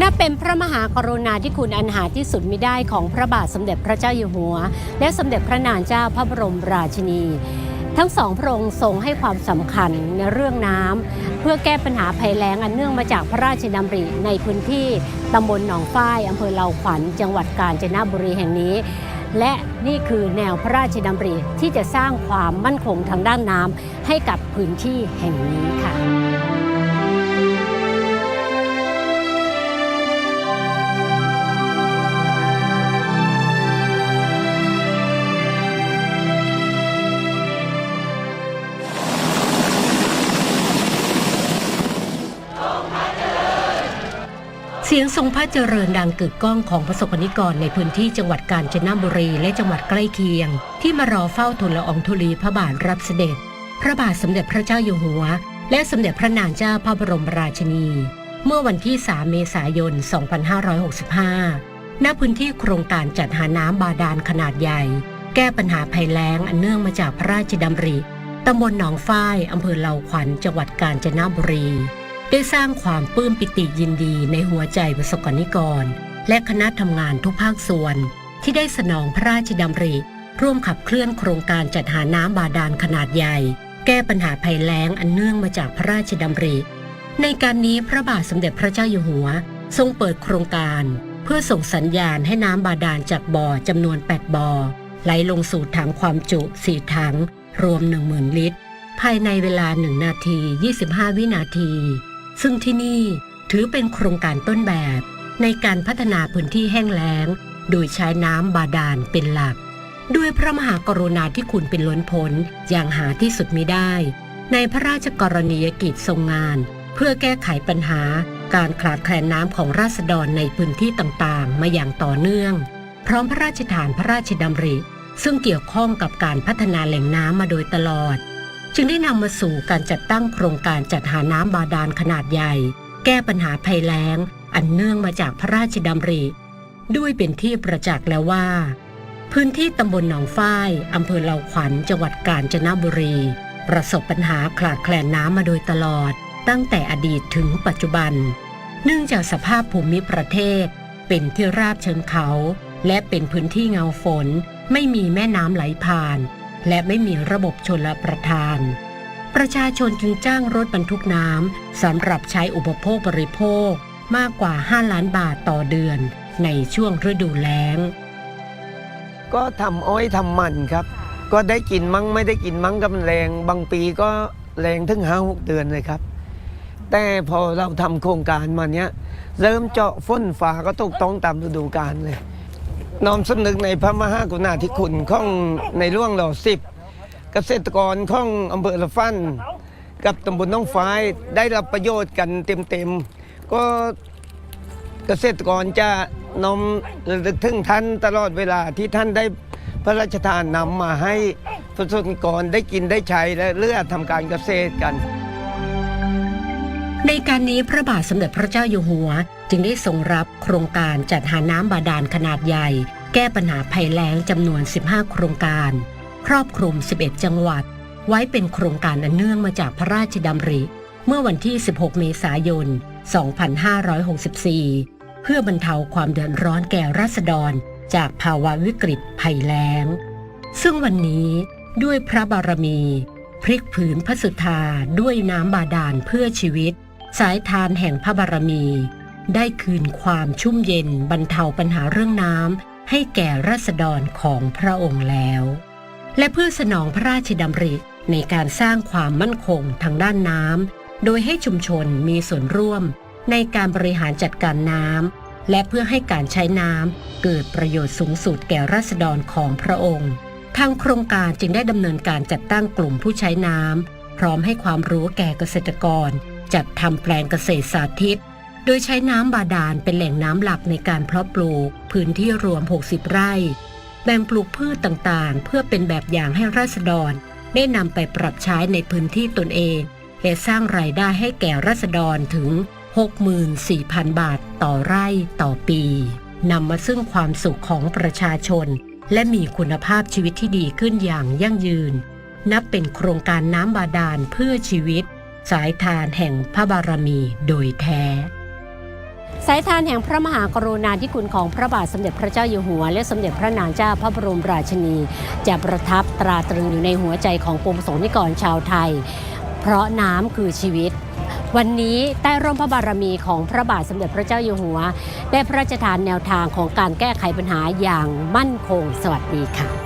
นับเป็นพระมหากรุณาธิคุณอันหาที่สุดมิได้ของพระบาทสมเด็จพระเจ้าอยู่หัว และสมเด็จพระนางเจ้าพระบรมราชินี ทั้งสองพระองค์ทรงให้ความสำคัญในเรื่องน้ำเพื่อแก้ปัญหาภัยแล้งอันเนื่องมาจากพระราชดำริในพื้นที่ตำบลหนองฝ้ายอำเภอเลาขวัญจังหวัดกาญจนบุรีแห่งนี้และนี่คือแนวพระราชดำริที่จะสร้างความมั่นคงทางด้านน้ำให้กับพื้นที่แห่งนี้ค่ะ เสียงทรงพระเจริญดังกึกก้องของประสบนิกรในพื้นที่จังหวัดกาญจนบุรีและจังหวัดใกล้เคียง ที่มารอเฝ้าทูลละอองธุลีพระบาทรับเสด็จ พระบาทสมเด็จพระเจ้าอยู่หัว และสมเด็จพระนางเจ้าพระบรมราชินี เมื่อวันที่ 3 เมษายน 2565 ณ พื้นที่โครงการจัดหาน้ำบาดาลขนาดใหญ่ แก้ปัญหาภัยแล้งอันเนื่องมาจากพระราชดำริตำบลหนองฝ้ายอำเภอเหลาขวัญจังหวัดกาญจนบุรี ได้สร้างความปลื้มปิติยินดีในหัวใจประสบกนิกร และคณะทำงานทุกภาคส่วน ที่ได้สนองพระราชดำริ ร่วมขับเคลื่อนโครงการจัดหาน้ำบาดาลขนาดใหญ่ แก้ปัญหาภัยแล้งอันเนื่องมาจากพระราชดำริ ในการนี้พระบาทสมเด็จพระเจ้าอยู่หัว ทรงเปิดโครงการ เพื่อส่งสัญญาณให้น้ำบาดาลจากบ่อจำนวน 8 บ่อไหลลงสู่ถังความจุ 4 ถัง รวม 10,000 ลิตร ภายในเวลา 1 นาที 25 วินาที ซึ่งที่นี่ถือเป็นโครงการต้นแบบในการพัฒนาพื้นที่แห้งแล้ง โดยใช้น้ำบาดาลเป็นหลัก ด้วยพระมหากรุณาธิคุณเป็นล้นพ้นอย่างหาที่สุดมิได้ ในพระราชกรณียกิจทรงงาน เพื่อแก้ไขปัญหาการขาดแคลนน้ำของราษฎรในพื้นที่ต่างๆ มาอย่างต่อเนื่อง พร้อมพระราชทานพระราชดำริ ซึ่งเกี่ยวข้องกับการพัฒนาแหล่งน้ำมาโดยตลอด จึงได้นำมาสู่การจัดตั้งโครงการจัดหาน้ำบาดาลขนาดใหญ่ แก้ปัญหาภัยแล้ง อันเนื่องมาจากพระราชดำริ ด้วยเป็นที่ประจักษ์แล้วว่า พื้นที่ตำบลหนองฝ้ายอำเภอเลาขวัญจังหวัดกาญจนบุรี ประสบปัญหาขาดแคลนน้ำมาโดยตลอด ตั้งแต่อดีตถึงปัจจุบัน เนื่องจากสภาพภูมิประเทศ เป็นที่ราบเชิงเขา และเป็นพื้นที่เงาฝน ไม่มีแม่น้ำไหลผ่าน และไม่มีระบบชนละประทาน ประชาชนจึงจ้างรถบรรทุกน้ำสำหรับใช้อุปโภคบริโภคมากกว่า 5 ล้านบาทต่อเดือน ในช่วงฤดูแล้ง ก็ทำอ้อยทำมันครับ ก็ได้กินมั้งไม่ได้กินมั้งก็มันแรง บางปีก็แรงถึงห้าหกเดือนเลยครับ แต่พอเราทำโครงการมาเนี้ยเริ่มเจาะฝนฟ้าก็ตกต้องตามฤดูกาลเลย น้อมสำนึกในพระมหากรุณาธิคุณของในร่วงเราสิบเกษตรกรของอำเภอละฟันกับตำบลน้องฟ้ายได้รับประโยชน์กันเต็มๆ ก็เกษตรกรจะน้อมระลึกถึงท่านตลอดเวลาที่ท่านได้พระราชทานนำมาให้ประชาชนกรได้กินได้ใช้และเลือกทำการเกษตรกัน ในการนี้พระบาทสมเด็จพระเจ้าอยู่หัว จึงได้ทรงรับโครงการจัดหาน้ำบาดาลขนาดใหญ่ แก้ปัญหาภัยแล้งจำนวน 15 โครงการ ครอบคลุม 11 จังหวัด ไว้เป็นโครงการอันเนื่องมาจากพระราชดำริ เมื่อวันที่ 16 เมษายน 2564 เพื่อบรรเทาความเดือดร้อนแก่ราษฎร จากภาวะวิกฤตภัยแล้ง ซึ่งวันนี้ด้วยพระบารมีพลิกผืนพระสุธาด้วยน้ำบาดาลเพื่อชีวิต สายทานแห่งพระบารมี ได้คืนความชุ่มเย็นบรรเทาปัญหาเรื่องน้ำให้แก่ราษฎรของพระองค์แล้ว และเพื่อสนองพระราชดำริในการสร้างความมั่นคงทางด้านน้ำโดยให้ชุมชนมีส่วนร่วมในการบริหารจัดการน้ำและเพื่อให้การใช้น้ำเกิดประโยชน์สูงสุดแก่ราษฎรของพระองค์ ทางโครงการจึงได้ดำเนินการจัดตั้งกลุ่มผู้ใช้น้ำพร้อมให้ความรู้แก่เกษตรกร จัดทำแปลงเกษตรสาธิต โดยใช้น้ำบาดาลเป็นแหล่งน้ำหลักในการเพาะปลูก พื้นที่รวม 60 ไร่ แบ่งปลูกพืชต่างๆ เพื่อเป็นแบบอย่างให้ราษฎร ได้นำไปปรับใช้ในพื้นที่ตนเอง และสร้างรายได้ให้แก่ราษฎรถึง 64,000 บาทต่อไร่ต่อปีนำมาซึ่งความสุขของประชาชน และมีคุณภาพชีวิตที่ดีขึ้นอย่างยั่งยืน นับเป็นโครงการน้ำบาดาลเพื่อชีวิต สายทานแห่งพระบารมีโดยแท้ สายทานแห่งพระมหากรุณาธิคุณของพระบาทสมเด็จพระเจ้าอยู่หัว และสมเด็จพระนางเจ้าพระบรมราชินี จะประทับตราตรึงอยู่ในหัวใจของปวงสงค์นิกรชาวไทย เพราะน้ำคือชีวิตวันนี้ใต้ร่มพระบารมีของพระบาทสมเด็จพระเจ้าอยู่หัว ได้พระราชทานแนวทางของการแก้ไขปัญหาอย่างมั่นคง สวัสดีค่ะ